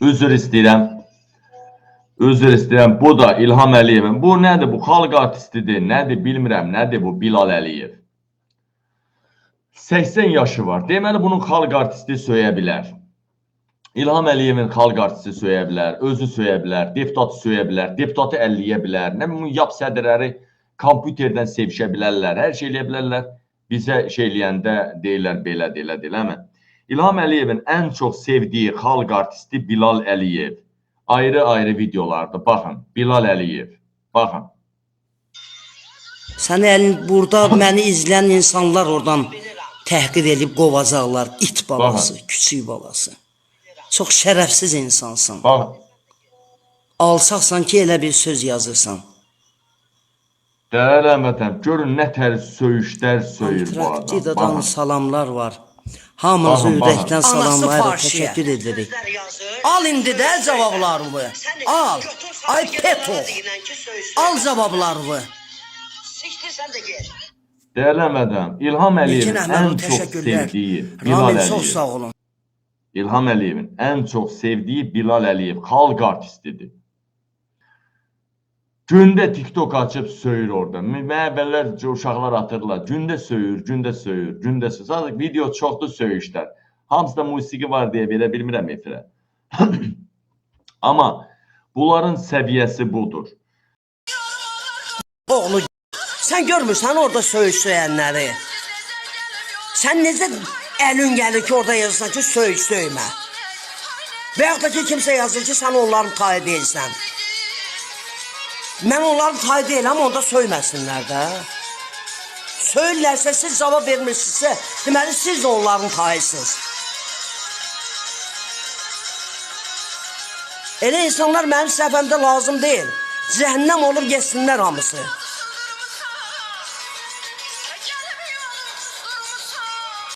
Üzr istəyirəm. Üzr istəyirəm. Bu da İlham Əliyevin. Bu nədir? Bu xalq artistidir. Nədir? Bilmirəm. Nədir bu Bilal Əliyev? 80 yaşı var. Deməli bunun xalq artisti söyə bilər. İlham Əliyevin xalq artisti söyə bilər, özü söyə bilər, deputatı söyə bilər, deputatı əlləyə bilər. Nə bilim yap sədrləri kompüterdən sevişə bilərlər, hər şey eləyə bilərlər. Bizə şey eləyəndə deyirlər belə, belə, eləmə. İlham Əliyevin ən çox sevdiyi xalq artisti Bilal Əliyev. Ayrı-ayrı videolarda baxın. Bilal Əliyev. Baxın. Səni əlin burada məni izləyən insanlar oradan təhqir edib qovacaqlar. İt balası, küçük balası. Çox şərəfsiz insansın. Baxın. Alçaqsan ki, elə bir söz yazırsan. Dəyərli həmvətən, görün nə tərz söyüşlər söyür bu adam. Baxın. salamlar var. Hamınızı baxın. ürəkdən salamlayırıq, təşəkkür edirik. Al indi də cavablarımı. Al. Ay Peto. Al cavablarımı. Siktir sen de gel. Dəyərli həmvətən, İlham Əliyevin ən çox sevdiyi Bilal Əliyev. çox sağ olun. İlham Əliyevin ən çox sevdiyi Bilal Əliyev xalq artistidir. Gündə TikTok açıb söyür orada. Əvvəllər uşaqlar atırlar. Gündə söyür, gündə söyür, gündə söyür. Sadəcə video çoxdur söyüşlər. Hamısında musiqi var deyə verə bilmirəm efirə. Amma bunların səviyyəsi budur. Oğlu Sən görmürsən orada söyüş söyənləri? Sən necə əlin gəlir ki, orada yazırsan ki, söyüş söymə? Və yaxud da ki, kimsə yazır ki, sən onların tayı deyilsən. Mən onların tayı deyiləm, onda söyməsinlər də. Söylərsə, siz cavab vermirsinizsə, deməli siz də onların tayısınız. Elə insanlar mənim səhvəmdə lazım deyil. Cəhənnəm olub getsinlər hamısı.